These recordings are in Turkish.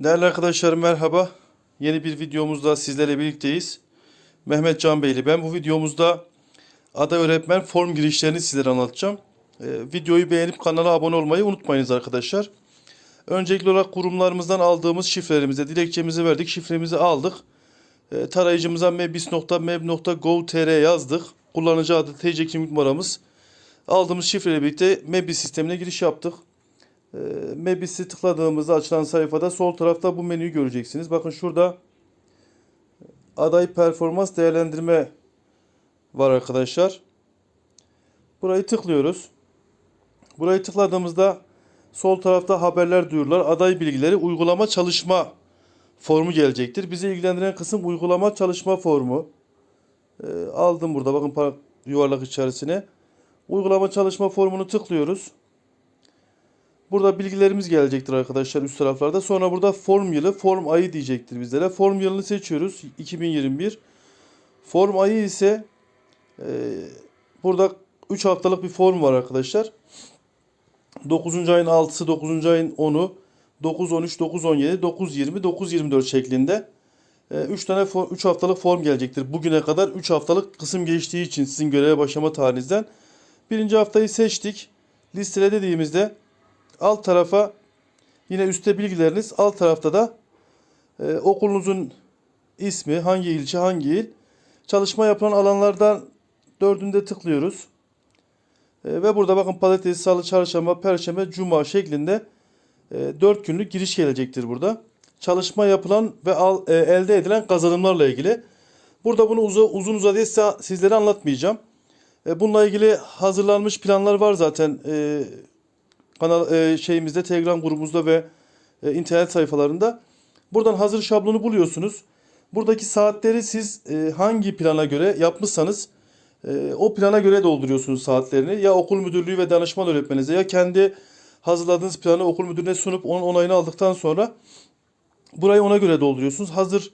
Değerli arkadaşlarım merhaba. Yeni bir videomuzda sizlerle birlikteyiz. Mehmet Can Beyli ben. Bu videomuzda ada öğretmen form girişlerini sizlere anlatacağım. Ee, videoyu beğenip kanala abone olmayı unutmayınız arkadaşlar. Öncelikli olarak kurumlarımızdan aldığımız şifrelerimize dilekçemizi verdik. Şifremizi aldık. Ee, tarayıcımıza mebis.meb.gov.tr yazdık. Kullanıcı adı TC kimlik numaramız. Aldığımız şifreyle birlikte Mebis sistemine giriş yaptık. E, Mebis'i tıkladığımızda açılan sayfada sol tarafta bu menüyü göreceksiniz. Bakın şurada aday performans değerlendirme var arkadaşlar. Burayı tıklıyoruz. Burayı tıkladığımızda sol tarafta haberler duyurlar. Aday bilgileri uygulama çalışma formu gelecektir. Bizi ilgilendiren kısım uygulama çalışma formu. E, aldım burada bakın yuvarlak içerisine. Uygulama çalışma formunu tıklıyoruz. Burada bilgilerimiz gelecektir arkadaşlar üst taraflarda. Sonra burada form yılı, form ayı diyecektir bizlere. Form yılını seçiyoruz. 2021. Form ayı ise e, burada 3 haftalık bir form var arkadaşlar. 9. ayın 6'sı, 9. ayın 10'u, 9 13, 9 17, 9 20, 9 24 şeklinde 3 tane 3 haftalık form gelecektir. Bugüne kadar 3 haftalık kısım geçtiği için sizin göreve başlama tarihinizden. Birinci haftayı seçtik. Listele dediğimizde alt tarafa yine üstte bilgileriniz alt tarafta da e, okulunuzun ismi hangi ilçe hangi il çalışma yapılan alanlardan dördünde tıklıyoruz. E, ve burada bakın pazartesi, salı, çarşamba, perşembe, cuma şeklinde e, 4 günlük giriş gelecektir burada. Çalışma yapılan ve al, e, elde edilen kazanımlarla ilgili. Burada bunu uza, uzun uzadıya sizlere anlatmayacağım. E, bununla ilgili hazırlanmış planlar var zaten. E, kanal e, şeyimizde Telegram grubumuzda ve e, internet sayfalarında. Buradan hazır şablonu buluyorsunuz. Buradaki saatleri siz e, hangi plana göre yapmışsanız e, o plana göre dolduruyorsunuz saatlerini. Ya okul müdürlüğü ve danışman öğretmenize ya kendi hazırladığınız planı okul müdürüne sunup onun onayını aldıktan sonra burayı ona göre dolduruyorsunuz. Hazır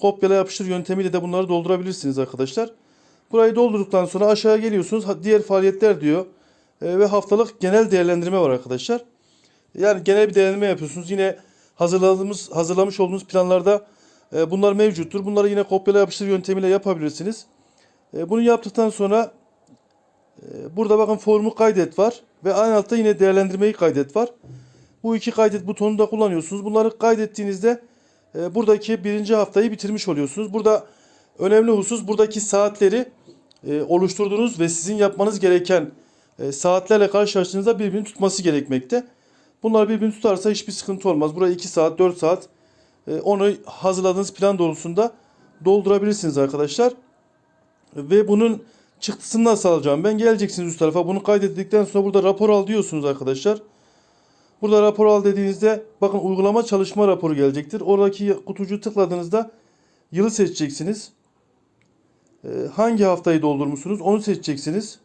kopyala yapıştır yöntemiyle de bunları doldurabilirsiniz arkadaşlar. Burayı doldurduktan sonra aşağıya geliyorsunuz. Diğer faaliyetler diyor. E, ve haftalık genel değerlendirme var arkadaşlar. Yani genel bir değerlendirme yapıyorsunuz. Yine hazırladığımız hazırlamış olduğunuz planlarda e, bunlar mevcuttur. Bunları yine kopyala yapıştır yöntemiyle yapabilirsiniz. E, bunu yaptıktan sonra burada bakın formu kaydet var ve aynı altta yine değerlendirmeyi kaydet var. Bu iki kaydet butonunu da kullanıyorsunuz. Bunları kaydettiğinizde buradaki birinci haftayı bitirmiş oluyorsunuz. Burada önemli husus buradaki saatleri oluşturduğunuz ve sizin yapmanız gereken e, saatlerle karşılaştığınızda birbirini tutması gerekmekte. Bunlar birbirini tutarsa hiçbir sıkıntı olmaz. Buraya 2 saat, 4 saat e, onu hazırladığınız plan doğrultusunda doldurabilirsiniz arkadaşlar. Ve bunun çıktısını nasıl alacağım? Ben geleceksiniz üst tarafa. Bunu kaydettikten sonra burada rapor al diyorsunuz arkadaşlar. Burada rapor al dediğinizde bakın uygulama çalışma raporu gelecektir. Oradaki kutucuğu tıkladığınızda yılı seçeceksiniz. E, hangi haftayı doldurmuşsunuz onu seçeceksiniz.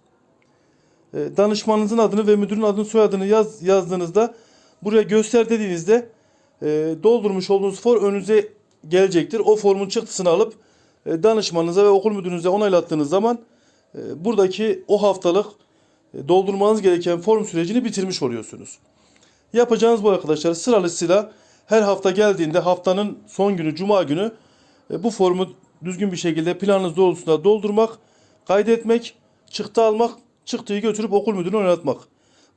E, danışmanınızın adını ve müdürün adını soyadını yaz, yazdığınızda buraya göster dediğinizde e, doldurmuş olduğunuz form önünüze gelecektir. O formun çıktısını alıp e, danışmanınıza ve okul müdürünüze onaylattığınız zaman e, buradaki o haftalık e, doldurmanız gereken form sürecini bitirmiş oluyorsunuz. Yapacağınız bu arkadaşlar sıralısıyla her hafta geldiğinde haftanın son günü cuma günü e, bu formu düzgün bir şekilde planınız doğrultusunda doldurmak, kaydetmek, çıktı almak, çıktıyı götürüp okul müdürüne oynatmak.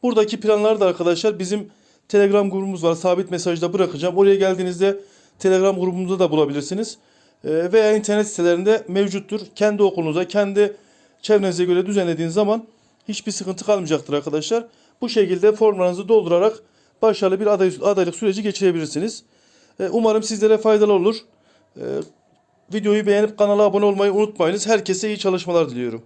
Buradaki planları da arkadaşlar bizim Telegram grubumuz var. Sabit mesajda bırakacağım. Oraya geldiğinizde Telegram grubumuzda da bulabilirsiniz. E, veya internet sitelerinde mevcuttur. Kendi okulunuza, kendi çevrenize göre düzenlediğiniz zaman hiçbir sıkıntı kalmayacaktır arkadaşlar. Bu şekilde formlarınızı doldurarak başarılı bir aday, adaylık süreci geçirebilirsiniz. E, umarım sizlere faydalı olur. E, videoyu beğenip kanala abone olmayı unutmayınız. Herkese iyi çalışmalar diliyorum.